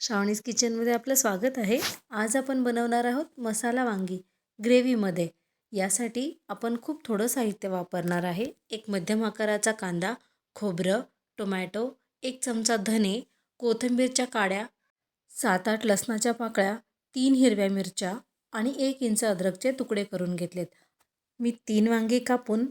श्रावणीज किचनमध्ये आपलं स्वागत आहे. आज आपण बनवणार आहोत मसाला वांगी ग्रेव्हीमध्ये यासाठी आपण खूप थोडं साहित्य वापरणार आहे. एक मध्यम आकाराचा कांदा खोबरं टोमॅटो एक चमचा धने कोथिंबीरच्या काड्या सात आठ लसणाच्या पाकळ्या तीन हिरव्या मिरच्या आणि एक इंच अद्रकचे तुकडे करून घेतलेत. मी तीन वांगी कापून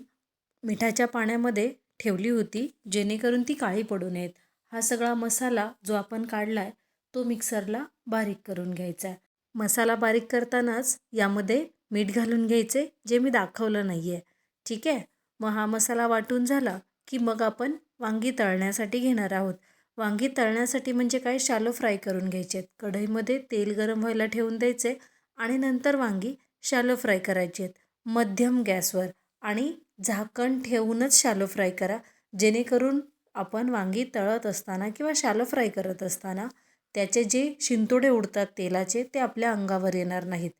मिठाच्या पाण्यामध्ये ठेवली होती जेणेकरून ती काळी पडू नयेत. हा सगळा मसाला जो आपण काढला आहे तो मिक्सरला बारीक करून घ्यायचा आहे. मसाला बारीक करतानाच यामध्ये मीठ घालून घ्यायचे जे मी दाखवलं नाही आहे ठीक आहे? मग हा मसाला वाटून झाला की मग आपण वांगी तळण्यासाठी घेणार आहोत. वांगी तळण्यासाठी म्हणजे काय? शालो फ्राय करून घ्यायचे. आहेत कढईमध्ये तेल गरम व्हायला ठेवून द्यायचे आणि नंतर वांगी शालो फ्राय करायची आहेत. मध्यम गॅसवर आणि झाकण ठेवूनच शालो फ्राय करा. जेणेकरून आपण वांगी तळत असताना किंवा शालो फ्राय करत असताना त्याचे जे शिंतोडे उडतात तेलाचे ते आपल्या अंगावर येणार नाहीत.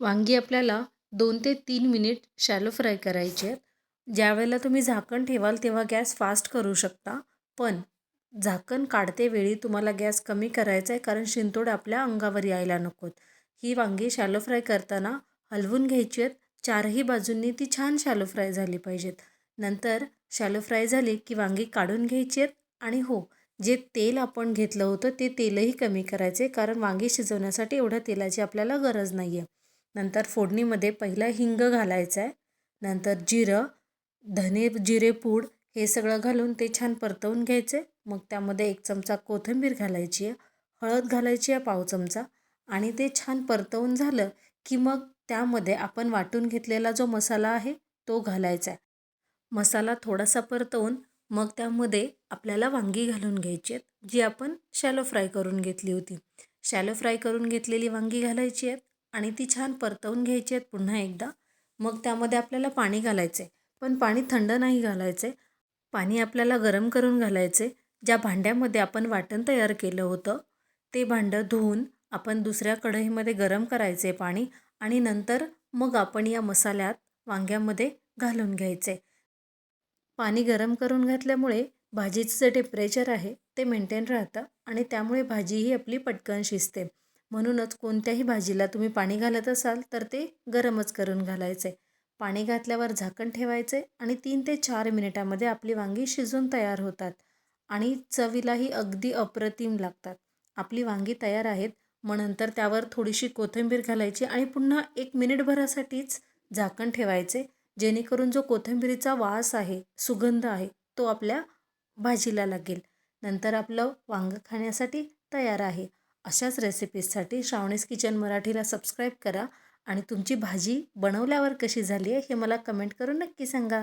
वांगी आपल्याला दोन ते तीन मिनिट शॅलो फ्राय करायचे आहेत. ज्यावेळेला तुम्ही झाकण ठेवाल तेव्हा गॅस फास्ट करू शकता. पण झाकण काढते वेळी तुम्हाला गॅस कमी करायचा आहे कारण शिंतोड आपल्या अंगावर यायला नकोत. ही वांगी शॅलो फ्राय करताना हलवून घ्यायची आहेत. चारही बाजूंनी ती छान शॅलो फ्राय झाली पाहिजेत. नंतर शॅलो फ्राय झाली की वांगी काढून घ्यायची आहेत. आणि हो जे तेल आपण घेतलं होतं ते तेलही कमी करायचे कारण वांगी शिजवण्यासाठी एवढ्या तेलाची आपल्याला गरज नाही आहे नंतर फोडणीमध्ये पहिला हिंग घालायचं आहे नंतर जिरं धने जिरे पूड हे सगळं घालून ते छान परतवून घ्यायचे. मग त्यामध्ये एक चमचा कोथिंबीर घालायची आहे हळद घालायची आहे पाव चमचा आणि ते छान परतवून झालं की मग त्यामध्ये आपण वाटून घेतलेला जो मसाला आहे तो घालायचा आहे मसाला थोडासा परतवून मग त्यामध्ये आपल्याला वांगी घालून घ्यायची आहेत जी आपण शॅलो फ्राय करून घेतली होती. शॅलो फ्राय करून घेतलेली वांगी घालायची आहेत आणि ती छान परतवून घ्यायची आहेत पुन्हा एकदा. मग त्यामध्ये आपल्याला पाणी घालायचं आहे पण पाणी थंड नाही घालायचं आहे पाणी आपल्याला गरम करून घालायचे ज्या भांड्यामध्ये आपण वाटण तयार केलं होतं ते भांडं धुवून आपण दुसऱ्या कढईमध्ये गरम करायचे पाणी आणि नंतर मग आपण या मसाल्यात वांग्यामध्ये घालून घ्यायचे पाणी गरम करून घातल्यामुळे भाजीचं जे टेम्परेचर आहे ते मेंटेन राहतं आणि त्यामुळे भाजीही आपली पटकन शिजते. म्हणूनच कोणत्याही भाजीला तुम्ही पाणी घालत असाल तर ते गरमच करून घालायचे. पाणी घातल्यावर झाकण ठेवायचे आणि तीन ते चार मिनिटामध्ये आपली वांगी शिजून तयार होतात आणि चवीलाही अगदी अप्रतिम लागतात. आपली वांगी तयार आहेत मग नंतर त्यावर थोडीशी कोथिंबीर घालायची आणि पुन्हा एक मिनिटभरासाठीच झाकण ठेवायचे जेणेकरून जो कोथिंबीरीचा वास आहे सुगंध आहे तो आपल्या भाजीला लागेल. नंतर आपलं वांगं खाण्यासाठी तयार आहे. अशाच रेसिपीजसाठी श्रावणीस किचन मराठीला सबस्क्राईब करा आणि तुमची भाजी बनवल्यावर कशी झाली आहे हे मला कमेंट करून नक्की सांगा.